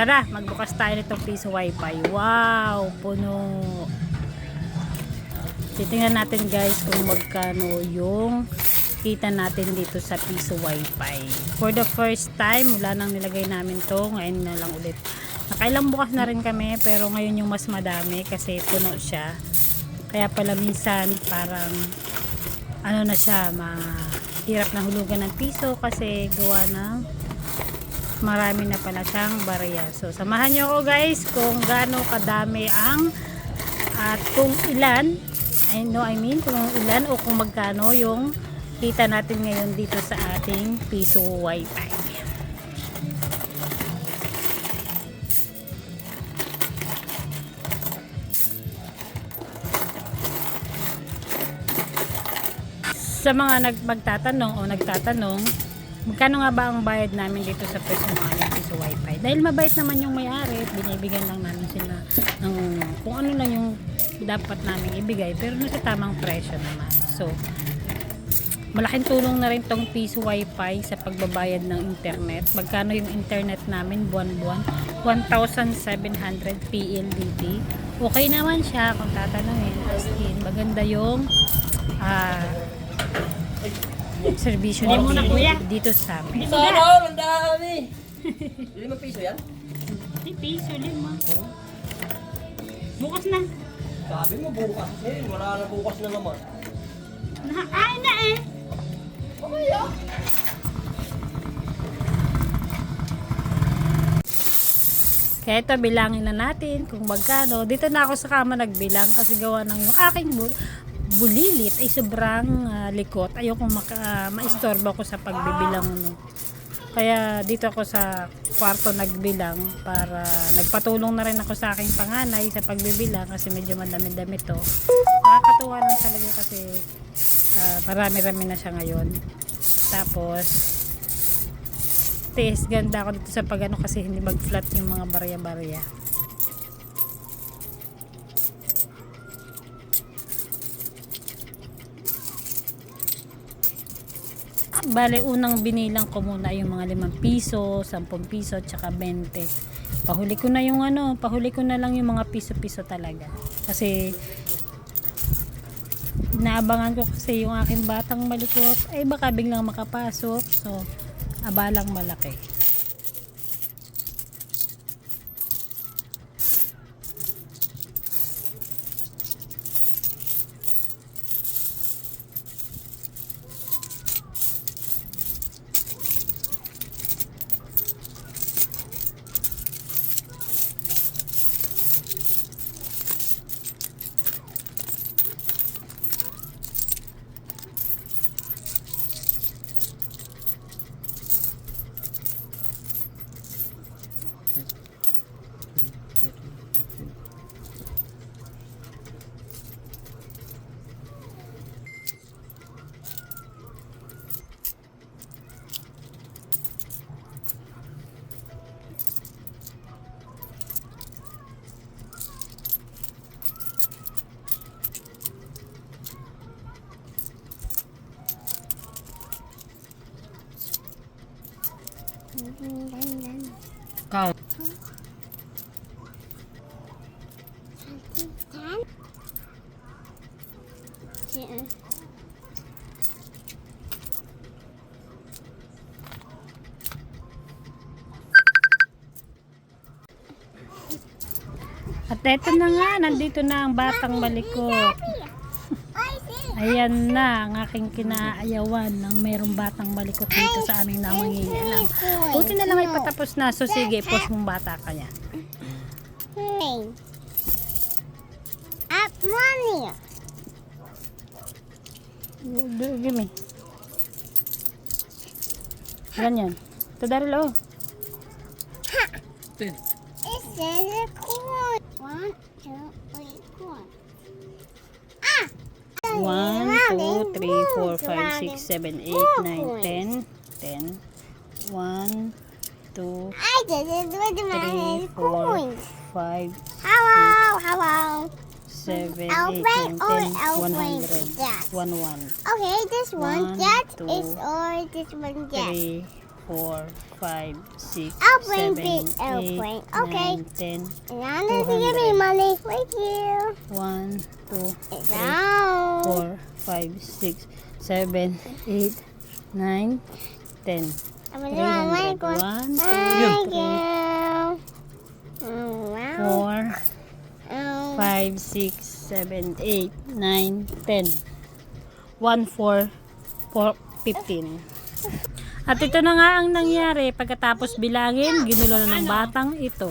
Tara, magbukas tayo nitong piso wifi. Wow, puno. Titingnan natin guys kung magkano yung kita natin dito sa piso wifi. For the first time, wala nang nilagay namin to. Ngayon na lang ulit. Nakailang bukas na rin kami pero ngayon yung mas madami kasi puno siya. Kaya pala minsan parang ano na siya, mahirap na hulugan ng piso kasi gawa ng marami na pala siyang barya. So, samahan nyo ako guys kung gaano kadami ang at kung ilan, I know I mean, kung ilan o kung magkano yung kita natin ngayon dito sa ating piso wifi. Sa mga nag magtatanong o nagtatanong, magkano nga ba ang bayad namin dito sa personal piso wifi? Dahil mabait naman yung may-ari, binibigyan lang namin sila ng kung ano lang yung dapat namin ibigay, pero nasa tamang presyo naman. So, malaking tulong na rin tong piso wifi sa pagbabayad ng internet. Magkano yung internet namin buwan-buwan? 1,700 PLDT. Okay naman siya kung tatanungin. As maganda yung ah servisyo ng muna, kuya. dito sa amin. Sana, ang dami. Lima piso yan? Di piso, lima. Bukas na. Sabi mo bukas eh. Wala na bukas na naman. na ay na eh. Okay ah. Kaya ito, bilangin na natin kung magkano. Dito na ako sa kama nagbilang kasi gawa ng yung aking bulilit ay sobrang ah, likot. Ayoko maka, ah, maistorbo ko sa pagbibilang. No. Kaya dito ako sa kwarto nagbilang para nagpatulong na rin ako sa aking panganay sa pagbibilang kasi medyo madami-dami to. Nakakatuwa lang talaga kasi ah, marami-rami na siya ngayon. Tapos tiis ganda ako dito sa pagano kasi hindi mag-flat yung mga barya-barya. Bale, unang binilang ko muna yung mga 5 piso, 10 piso, tsaka 20. Pahuli ko na yung ano, pahuli ko na lang yung mga piso-piso talaga. Kasi, naabangan ko kasi yung aking batang malikot, ay baka biglang makapasok. So, abalang malaki. Count. At eto na nga, nandito na ang batang malikot. Ayan na ang aking kinaayawan ng mayroong batang malikot dito sa aming namangingialam. Buti na lang ay patapos na. So sige, post mong bata ka niya. Hey. At money. Give me. Ganyan. Ito Daryl, oh. Ten. It says a coin. One, two, three, four. Ah! 1, 2, 3, 4, 5, 6, 7, 8, 9, 10. 10. 1, 2, I did it with my 3, hand 4, coins. 5, Hello, hello. 7, 8, Alfred 9, or 10, Alfred? 100. Yes. 1, 1. Okay, this one One, jet two, is or this one jet. 3, 4, 5, 6, I'll bring 7, big 8, airplane. Okay. 9, 10, And I'm gonna give me money right here. 1, 2, It's out. 4, 5, 6, 7, 8, 9, 10. I'm gonna do my leg 300. one. 1, 2, Thank 3, you. Oh, wow. 4, Oh. 5, 6, 7, 8, 9, 10. 1, 4, 4, 15. At ito na nga ang nangyari pagkatapos bilangin, ginulo na ng batang ito.